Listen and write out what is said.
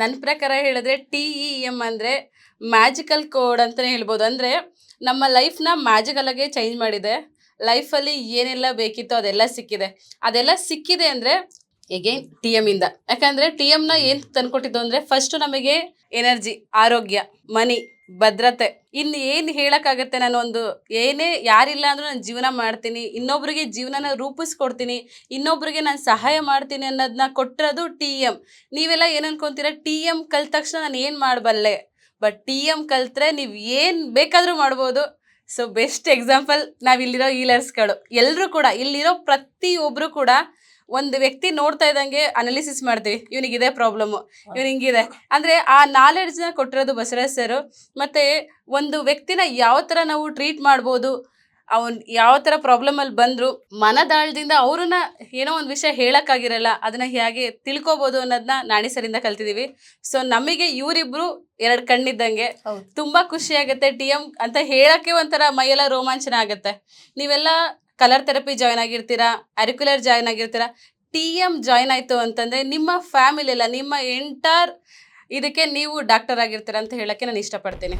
ನನ್ನ ಪ್ರಕಾರ ಹೇಳಿದ್ರೆ ಟಿ ಇ ಎಂ ಅಂದರೆ ಮ್ಯಾಜಿಕಲ್ ಕೋಡ್ ಅಂತಲೇ ಹೇಳ್ಬೋದು. ಅಂದರೆ ನಮ್ಮ ಲೈಫ್ನ ಮ್ಯಾಜಿಕಲ್ ಆಗಿ ಚೇಂಜ್ ಮಾಡಿದೆ. ಲೈಫಲ್ಲಿ ಏನೆಲ್ಲ ಬೇಕಿತ್ತೋ ಅದೆಲ್ಲ ಸಿಕ್ಕಿದೆ. ಅದೆಲ್ಲ ಸಿಕ್ಕಿದೆ ಅಂದರೆ ಎಗೇನ್ ಟಿ ಇಂದ. ಯಾಕಂದರೆ ಟಿ ಎಮ್ನ ಏನು ತಂದ್ಕೊಟ್ಟಿದ್ದು ಅಂದರೆ ಫಸ್ಟು ನಮಗೆ ಎನರ್ಜಿ ಆರೋಗ್ಯ ಮನಿ ಭದ್ರತೆ. ಇನ್ನು ಏನು ಹೇಳೋಕ್ಕಾಗತ್ತೆ ನಾನು ಒಂದು ಏನೇ ಯಾರಿಲ್ಲ ಅಂದ್ರೆ ನಾನು ಜೀವನ ಮಾಡ್ತೀನಿ, ಇನ್ನೊಬ್ರಿಗೆ ಜೀವನನ ರೂಪಿಸ್ಕೊಡ್ತೀನಿ, ಇನ್ನೊಬ್ರಿಗೆ ನಾನು ಸಹಾಯ ಮಾಡ್ತೀನಿ ಅನ್ನೋದನ್ನ ಕೊಟ್ಟಿರೋದು ಟಿ ಎಂ ನೀವೆಲ್ಲ ಏನು ಟಿ ಎಂ ಕಲ್ತ ತಕ್ಷಣ ನಾನು ಏನು ಮಾಡಬಲ್ಲೆ? ಬಟ್ ಟಿ ಎಂ ಕಲ್ತ್ರೆ ನೀವು ಏನು ಬೇಕಾದರೂ ಮಾಡ್ಬೋದು. ಸೊ ಬೆಸ್ಟ್ ಎಕ್ಸಾಂಪಲ್ ನಾವಿಲ್ಲಿರೋ ಈಲರ್ಸ್ಗಳು ಎಲ್ಲರೂ ಕೂಡ, ಇಲ್ಲಿರೋ ಪ್ರತಿಯೊಬ್ಬರು ಕೂಡ ಒಂದು ವ್ಯಕ್ತಿ ನೋಡ್ತಾ ಇದ್ದಂಗೆ ಅನಾಲಿಸಿಸ್ ಮಾಡ್ತೀವಿ ಇವನಿಗಿದೆ ಪ್ರಾಬ್ಲಮ್ಮು ಇವ್ನು ಹಿಂಗಿದೆ. ಅಂದರೆ ಆ ನಾಲೆಡ್ಜ್ನ ಕೊಟ್ಟಿರೋದು ಬಸವರಾಜ್ ಸರ್ ಮತ್ತು ಒಂದು ವ್ಯಕ್ತಿನ ಯಾವ ಥರ ನಾವು ಟ್ರೀಟ್ ಮಾಡ್ಬೋದು ಅವನ್ ಯಾವ ಥರ ಪ್ರಾಬ್ಲಮಲ್ಲಿ ಬಂದ್ರು ಮನದಾಳದಿಂದ ಅವ್ರನ್ನ ಏನೋ ಒಂದು ವಿಷಯ ಹೇಳೋಕ್ಕಾಗಿರಲ್ಲ ಅದನ್ನು ಹೇಗೆ ತಿಳ್ಕೊಬೋದು ಅನ್ನೋದನ್ನ ನಾಣಿ ಸರಿಂದ ಕಲ್ತಿದ್ದೀವಿ ಸೊ ನಮಗೆ ಇವರಿಬ್ರು ಎರಡು ಕಣ್ಣಿದ್ದಂಗೆ. ತುಂಬಾ ಖುಷಿ ಆಗುತ್ತೆ ಟಿ ಎಂ ಅಂತ ಹೇಳಕ್ಕೆ ಒಂಥರ ಮೈಯೆಲ್ಲ ರೋಮಾಂಚನ ಆಗುತ್ತೆ. ನೀವೆಲ್ಲ ಕಲರ್ ಥೆರಪಿ ಜಾಯ್ನ್ ಆಗಿರ್ತೀರಾ? ಅರಿಕ್ಯುಲರ್ ಜಾಯ್ನ್ ಆಗಿರ್ತೀರಾ? ಟಿ ಎಂ ಜಾಯ್ನ್ ಆಯಿತು ಅಂತಂದರೆ ನಿಮ್ಮ ಫ್ಯಾಮಿಲಿ ಎಲ್ಲ ನಿಮ್ಮ ಎಂಟರ್ ಇದಕ್ಕೆ ನೀವು ಡಾಕ್ಟರ್ ಆಗಿರ್ತೀರಾ ಅಂತ ಹೇಳೋಕ್ಕೆ ನಾನು ಇಷ್ಟಪಡ್ತೀನಿ.